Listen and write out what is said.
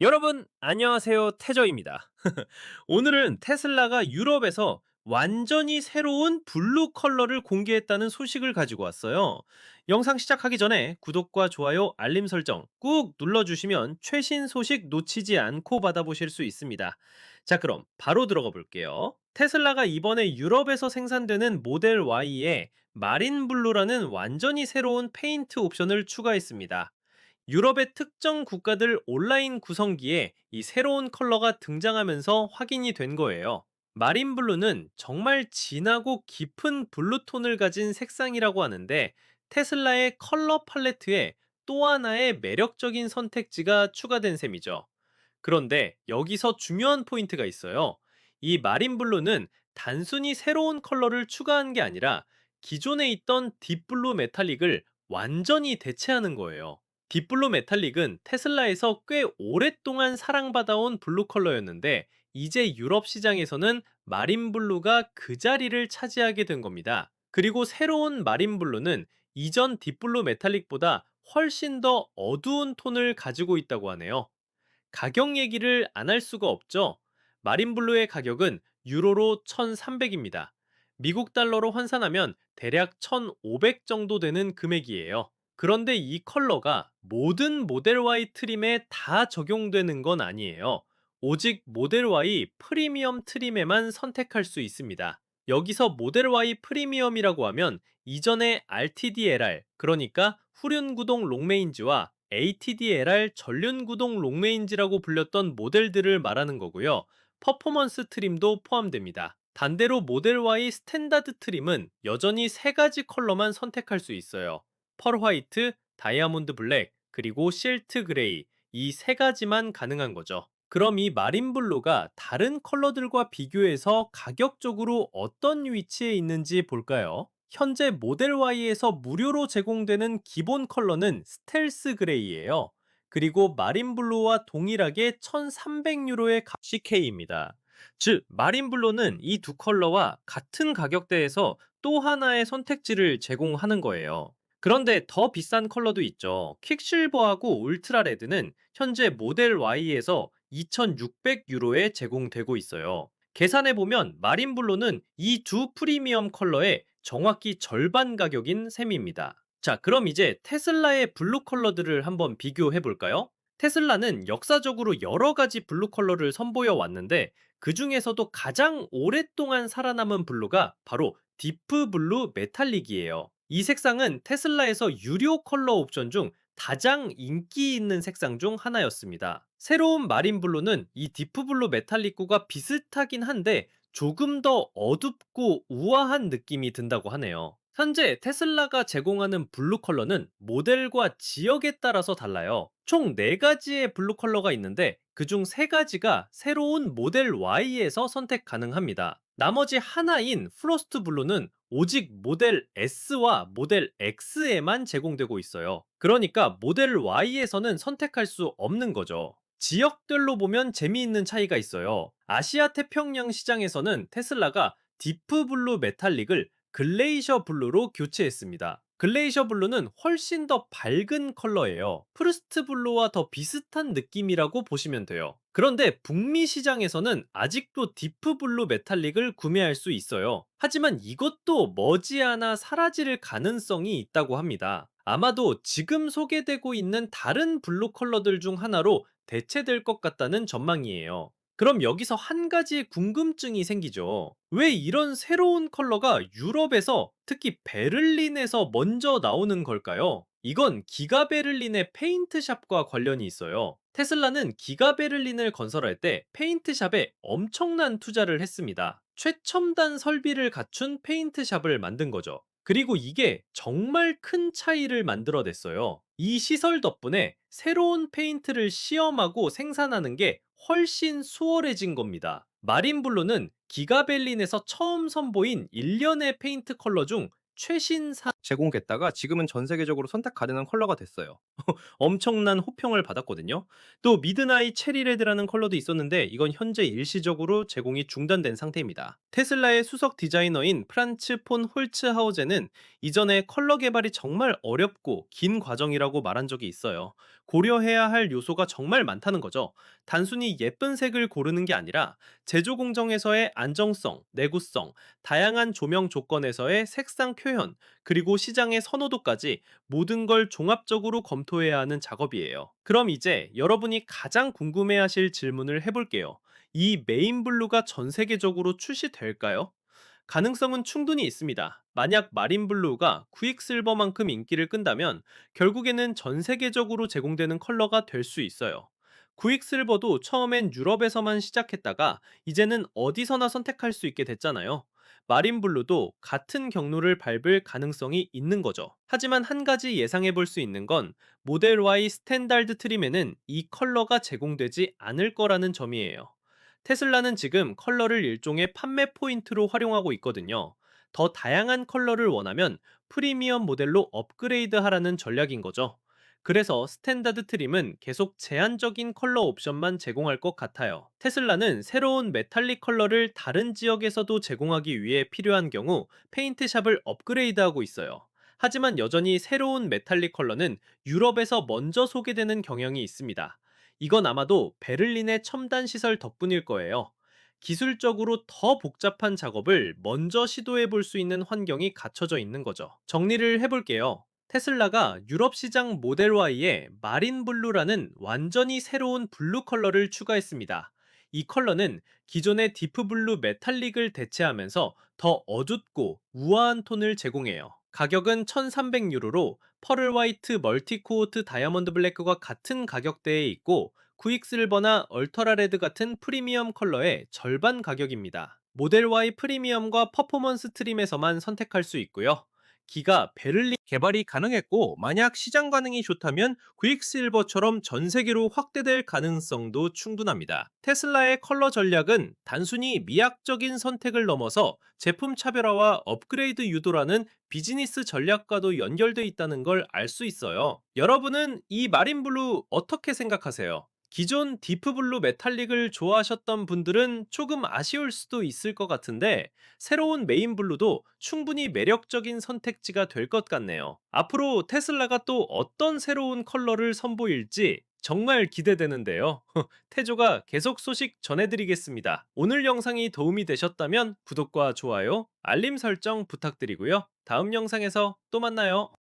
여러분 안녕하세요 태저입니다. 오늘은 테슬라가 유럽에서 완전히 새로운 블루 컬러를 공개했다는 소식을 가지고 왔어요. 영상 시작하기 전에 구독과 좋아요, 알림 설정 꾹 눌러주시면 최신 소식 놓치지 않고 받아보실 수 있습니다. 자 그럼 바로 들어가 볼게요. 테슬라가 이번에 유럽에서 생산되는 모델 Y에 마린 블루라는 완전히 새로운 페인트 옵션을 추가했습니다. 유럽의 특정 국가들 온라인 구성기에 이 새로운 컬러가 등장하면서 확인이 된 거예요. 마린 블루는 정말 진하고 깊은 블루톤을 가진 색상이라고 하는데 테슬라의 컬러 팔레트에 또 하나의 매력적인 선택지가 추가된 셈이죠. 그런데 여기서 중요한 포인트가 있어요. 이 마린 블루는 단순히 새로운 컬러를 추가한 게 아니라 기존에 있던 딥블루 메탈릭을 완전히 대체하는 거예요. 딥블루 메탈릭은 테슬라에서 꽤 오랫동안 사랑받아온 블루 컬러였는데 이제 유럽 시장에서는 마린 블루가 그 자리를 차지하게 된 겁니다. 그리고 새로운 마린 블루는 이전 딥블루 메탈릭보다 훨씬 더 어두운 톤을 가지고 있다고 하네요. 가격 얘기를 안 할 수가 없죠. 마린블루의 가격은 유로로 1,300입니다. 미국 달러로 환산하면 대략 1,500 정도 되는 금액이에요. 그런데 이 컬러가 모든 모델 Y 트림에 다 적용되는 건 아니에요. 오직 모델 Y 프리미엄 트림에만 선택할 수 있습니다. 여기서 모델 Y 프리미엄이라고 하면 이전의 RTDLR, 그러니까 후륜구동 롱레인지와 ATDLR 전륜구동 롱레인지라고 불렸던 모델들을 말하는 거고요. 퍼포먼스 트림도 포함됩니다. 반대로 모델 Y 스탠다드 트림은 여전히 세 가지 컬러만 선택할 수 있어요. 펄 화이트, 다이아몬드 블랙, 그리고 실트 그레이 이 세 가지만 가능한 거죠. 그럼 이 마린 블루가 다른 컬러들과 비교해서 가격적으로 어떤 위치에 있는지 볼까요? 현재 모델 Y에서 무료로 제공되는 기본 컬러는 스텔스 그레이예요. 그리고 마린 블루와 동일하게 1,300유로의 CK입니다. 즉, 마린 블루는 이 두 컬러와 같은 가격대에서 또 하나의 선택지를 제공하는 거예요. 그런데 더 비싼 컬러도 있죠. 퀵실버하고 울트라 레드는 현재 모델 Y에서 2,600유로에 제공되고 있어요. 계산해 보면 마린 블루는 이 두 프리미엄 컬러의 정확히 절반 가격인 셈입니다. 자, 그럼 이제 테슬라의 블루 컬러들을 한번 비교해 볼까요? 테슬라는 역사적으로 여러 가지 블루 컬러를 선보여 왔는데 그 중에서도 가장 오랫동안 살아남은 블루가 바로 디프 블루 메탈릭이에요. 이 색상은 테슬라에서 유료 컬러 옵션 중 가장 인기 있는 색상 중 하나였습니다. 새로운 마린 블루는 이 디프 블루 메탈릭과 비슷하긴 한데 조금 더 어둡고 우아한 느낌이 든다고 하네요. 현재 테슬라가 제공하는 블루 컬러는 모델과 지역에 따라서 달라요. 총 4가지의 블루 컬러가 있는데 그중 3가지가 새로운 모델 Y에서 선택 가능합니다. 나머지 하나인 프로스트 블루는 오직 모델 S와 모델 X에만 제공되고 있어요. 그러니까 모델 Y에서는 선택할 수 없는 거죠. 지역별로 보면 재미있는 차이가 있어요. 아시아 태평양 시장에서는 테슬라가 디프 블루 메탈릭을 글레이셔 블루로 교체했습니다. 글레이셔 블루는 훨씬 더 밝은 컬러예요. 프르스트 블루와 더 비슷한 느낌이라고 보시면 돼요. 그런데 북미 시장에서는 아직도 디프 블루 메탈릭을 구매할 수 있어요. 하지만 이것도 머지않아 사라질 가능성이 있다고 합니다. 아마도 지금 소개되고 있는 다른 블루 컬러들 중 하나로 대체될 것 같다는 전망이에요. 그럼 여기서 한 가지 궁금증이 생기죠. 왜 이런 새로운 컬러가 유럽에서 특히 베를린에서 먼저 나오는 걸까요? 이건 기가 베를린의 페인트샵과 관련이 있어요. 테슬라는 기가 베를린을 건설할 때 페인트샵에 엄청난 투자를 했습니다. 최첨단 설비를 갖춘 페인트샵을 만든 거죠. 그리고 이게 정말 큰 차이를 만들어냈어요. 이 시설 덕분에 새로운 페인트를 시험하고 생산하는 게 훨씬 수월해진 겁니다. 마린블루는 기가벨린에서 처음 선보인 일련의 페인트 컬러 중 최신사 제공됐다가 지금은 전 세계적으로 선택 가능한 컬러가 됐어요. 엄청난 호평을 받았거든요. 또 미드나잇 체리레드라는 컬러도 있었는데 이건 현재 일시적으로 제공이 중단된 상태입니다. 테슬라의 수석 디자이너인 프란츠 폰 홀츠하우제는 이전에 컬러 개발이 정말 어렵고 긴 과정이라고 말한 적이 있어요. 고려해야 할 요소가 정말 많다는 거죠. 단순히 예쁜 색을 고르는 게 아니라 제조 공정에서의 안정성, 내구성, 다양한 조명 조건에서의 색상 표현, 그리고 시장의 선호도까지 모든 걸 종합적으로 검토해야 하는 작업이에요. 그럼 이제 여러분이 가장 궁금해하실 질문을 해볼게요. 이 메인 블루가 전 세계적으로 출시될까요? 가능성은 충분히 있습니다. 만약 마린 블루가 쿠익실버만큼 인기를 끈다면 결국에는 전 세계적으로 제공되는 컬러가 될 수 있어요. 쿠익실버도 처음엔 유럽에서만 시작했다가 이제는 어디서나 선택할 수 있게 됐잖아요. 마린 블루도 같은 경로를 밟을 가능성이 있는 거죠. 하지만 한 가지 예상해 볼 수 있는 건 모델 Y 스탠다드 트림에는 이 컬러가 제공되지 않을 거라는 점이에요. 테슬라는 지금 컬러를 일종의 판매 포인트로 활용하고 있거든요. 더 다양한 컬러를 원하면 프리미엄 모델로 업그레이드 하라는 전략인 거죠. 그래서 스탠다드 트림은 계속 제한적인 컬러 옵션만 제공할 것 같아요. 테슬라는 새로운 메탈릭 컬러를 다른 지역에서도 제공하기 위해 필요한 경우 페인트샵을 업그레이드하고 있어요. 하지만 여전히 새로운 메탈릭 컬러는 유럽에서 먼저 소개되는 경향이 있습니다. 이건 아마도 베를린의 첨단 시설 덕분일 거예요. 기술적으로 더 복잡한 작업을 먼저 시도해 볼 수 있는 환경이 갖춰져 있는 거죠. 정리를 해볼게요. 테슬라가 유럽 시장 모델 Y에 마린 블루라는 완전히 새로운 블루 컬러를 추가했습니다. 이 컬러는 기존의 디프 블루 메탈릭을 대체하면서 더 어둡고 우아한 톤을 제공해요. 가격은 1300유로로 펄을 화이트 멀티 코어트 다이아몬드 블랙과 같은 가격대에 있고 구익 실버나 얼터라 레드 같은 프리미엄 컬러의 절반 가격입니다. 모델 Y 프리미엄과 퍼포먼스 트림에서만 선택할 수 있고요. 기가 베를린 개발이 가능했고 만약 시장 반응이 좋다면 구익실버처럼 전 세계로 확대될 가능성도 충분합니다. 테슬라의 컬러 전략은 단순히 미학적인 선택을 넘어서 제품 차별화와 업그레이드 유도라는 비즈니스 전략과도 연결돼 있다는 걸 알 수 있어요. 여러분은 이 마린 블루 어떻게 생각하세요? 기존 디프 블루 메탈릭을 좋아하셨던 분들은 조금 아쉬울 수도 있을 것 같은데 새로운 메인 블루도 충분히 매력적인 선택지가 될 것 같네요. 앞으로 테슬라가 또 어떤 새로운 컬러를 선보일지 정말 기대되는데요. 태조가 계속 소식 전해드리겠습니다. 오늘 영상이 도움이 되셨다면 구독과 좋아요, 알림 설정 부탁드리고요. 다음 영상에서 또 만나요.